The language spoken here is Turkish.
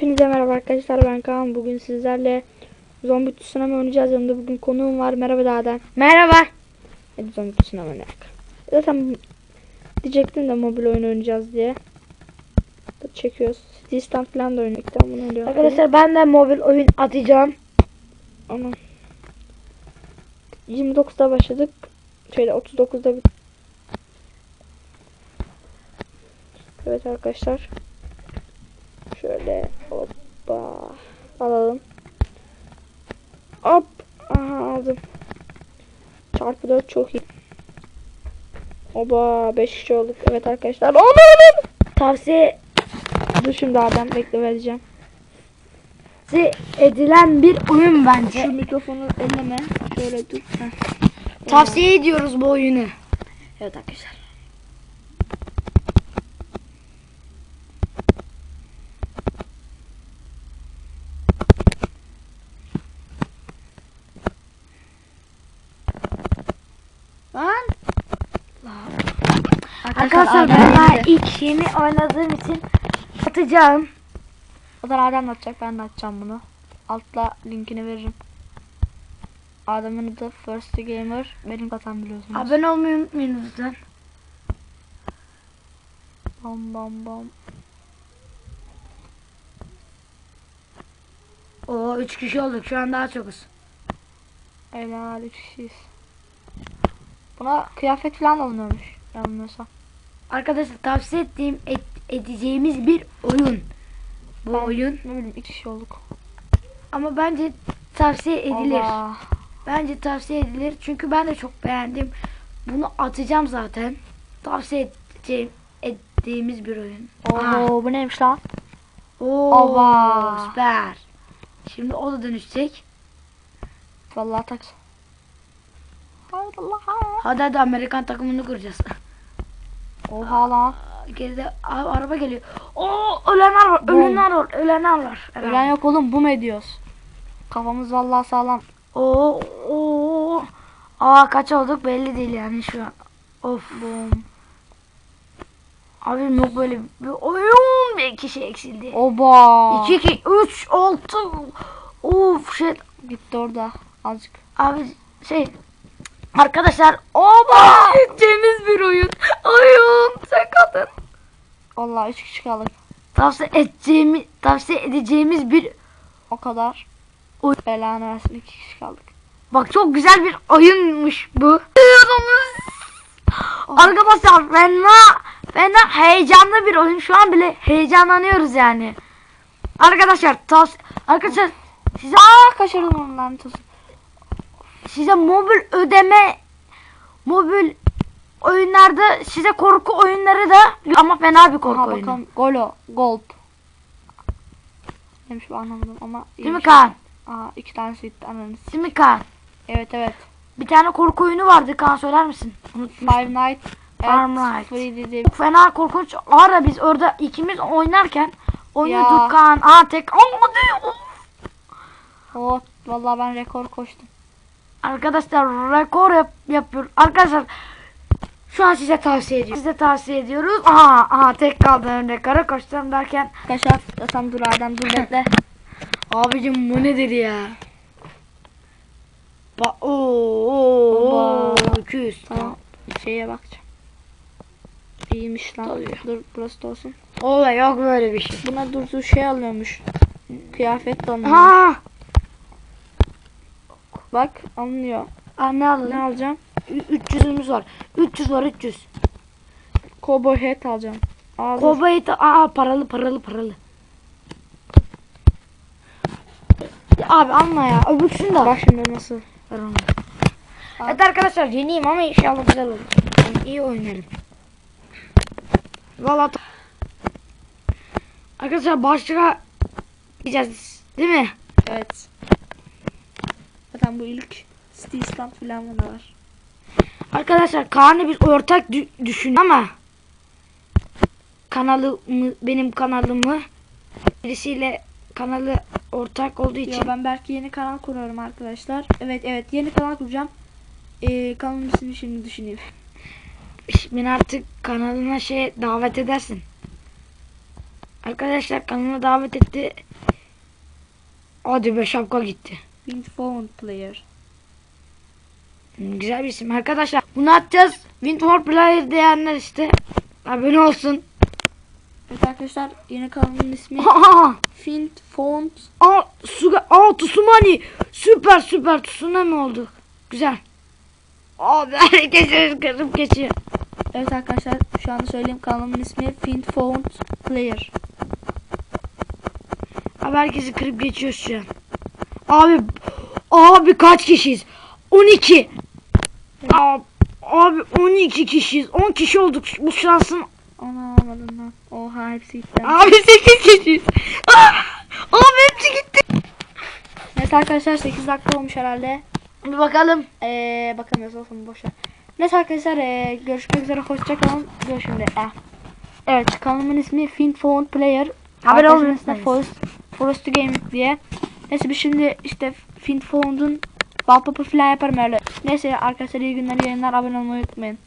Hepinize merhaba arkadaşlar ben Kaan. Bugün sizlerle zombi tsunami oynayacağız. Yanımda bugün konuğum var. Merhaba Dağdan. Merhaba. Hadi zombi tsunami oynayalım. Zaten diyecektim de mobil oyun oynayacağız diye. Çekiyoruz. City Stand falan da. Tamam bunu oynuyorum. Arkadaşlar ben de mobil oyun atacağım. Ama 29'da başladık. Şöyle 39'da bit. Evet arkadaşlar. Şöyle hoppa alalım. Hop. Aldım. Çarpı 4 çok iyi. Oba 5 kişi olduk. Evet arkadaşlar. Onu onu. Tavsiye Dur şimdi Adem bekle vereceğim. edilen bir oyun bence. Şu mikrofonu elleme. Şöyle dur. Heh. Tavsiye ediyoruz bu oyunu. Evet arkadaşlar. Arkadaşlar ben daha ilk yeni oynadığım için atacağım. O da Adem de atacak ben de atacağım bunu. Altta linkini veririm. Adem'in adı First Gamer. Benim zaten biliyorsunuz. Abone olmayı unutmayın lütfen. Bam bam bam. Oo 3 kişi olduk şu an daha çokuz. Helal üç kişiyiz. Buna kıyafet falan alınıyormuş. Yanılmıyorsam. Arkadaşlar tavsiye ettiğim et- edeceğimiz bir oyun. Bu Ben- oyun Ne bileyim iki kişi olduk. ama bence tavsiye edilir. Allah. Bence tavsiye edilir. Çünkü ben de çok beğendim. Bunu atacağım zaten. Tavsiye edeceğim, ettiğimiz bir oyun. Oo bu neymiş lan? Oo, süper. Şimdi o da dönüşecek. Vallahi tak. Hayır Allah. Hadi hadi Amerikan takımını kuracağız. Oha lan. Geride araba geliyor. Oo ölenler var. Bom. Ölenler var. Ölenler var. Ölen yok oğlum bu mu ediyoruz? Kafamız vallahi sağlam. Oo, oo. Aa kaç olduk belli değil yani şu an. Of. Bum. Abi yok böyle bir oyun bir kişi eksildi. Oba. 2 2 3 6 Of shit. Gitti orada. Azıcık. Abi şey arkadaşlar oba edeceğimiz bir oyun. Oyun sen kadın. Vallahi üç kişi kaldık. Tavsiye edeceğimiz tavsiye edeceğimiz bir O kadar. Oy. Belanı versin iki kişi kaldık. bak çok güzel bir oyunmuş bu. Arkadaşlar fena fena heyecanlı bir oyun. Şu an bile heyecanlanıyoruz yani. Arkadaşlar tavs arkadaşlar size Aa kaçırdım lanet olsun. Size mobil ödeme mobil oyunlarda size korku oyunları da ama fena bir korku Aha oyunu. bakalım. Golo. Gold. Neymiş bu anlamadım ama. Değil mi. Kaan? Aa iki tanesi gitti ananız. Değil mi Kaan? Evet evet. Bir tane korku oyunu vardı Kaan söyler misin? Five Nights at. Freddy'de Çok fena korkunç. Ara biz orada ikimiz oynarken oynuyorduk Ya. Kaan. Aa tek olmadı. Of. Oh vallahi ben rekor koştum. Arkadaşlar rekor yap, yapıyor. Arkadaşlar şu an size tavsiye ediyoruz. Size tavsiye ediyoruz. Aha, aha tek kaldım rekora koştum derken. Arkadaşlar zaten dur Adem dur bekle. Abicim bu nedir ya? Ba Baba. 200. Tamam şeye bakacağım. İyiymiş lan. Tabii. Dur burası da olsun. Olay yok böyle bir şey. Buna dur dur şey alıyormuş. Kıyafet de alınıyor. Ha! Bak alınıyor. Aa, ne alalım? Ne alacağım? Ü- 300'ümüz var. 300 var 300. Cowboy hat alacağım. Aa. Kovayı da aa paralı paralı paralı. Ya Abi alma ya. Öbürsünü de. Bak şimdi nasıl. Ver onu. Evet arkadaşlar yeniyim ama inşallah güzel olur. Yani iyi oynarım. Valla Arkadaşlar başlığa gideceğiz değil mi? Evet. Zaten bu ilk Steel Stand falan da var. Arkadaşlar Kaan'ı biz ortak dü- düşün ama kanalımı benim kanalımı birisiyle kanalı ortak olduğu için Ya ben belki yeni kanal kuruyorum arkadaşlar. Evet evet yeni kanal kuracağım. Ee, kanalın ismini şimdi düşüneyim. beni artık kanalına şey davet edersin. Arkadaşlar kanalına davet etti. Hadi be şapka gitti. Windphone Player. Hmm, Güzel bir isim arkadaşlar. Bunu atacağız. Windward Player diyenler işte. Abone olsun. Evet arkadaşlar yeni kanalımın ismi Aa, Windphone. aa, Suga, aa Tsumani. Süper süper Tsunami olduk. Güzel. Abi herkes kırıp geçiyor. Evet arkadaşlar şu anda söyleyeyim kanalımın ismi Windphone Player. Abi herkesi kırıp geçiyoruz şu an. Abi abi kaç kişiyiz? 12. Abi, abi 12 kişiyiz. 10 kişi olduk. Bu şansın. Ana almadım lan. Oha hepsi gitti. Abi 8 kişiyiz. Ah! Abi hepsi gitti. Neyse arkadaşlar 8 dakika olmuş herhalde. Bir bakalım. Ee, bakamıyoruz olsun boşver. Neyse arkadaşlar ee, görüşmek üzere hoşçakalın. Görüşürüz. Ah. Evet kanalımın ismi Windphone Player. Haber ismi Forest, Forest Gaming diye. Neyse biz şimdi işte Windphone'un wallpaper falan yaparım öyle. Neyse arkadaşlar iyi günler yayınlar abone olmayı unutmayın.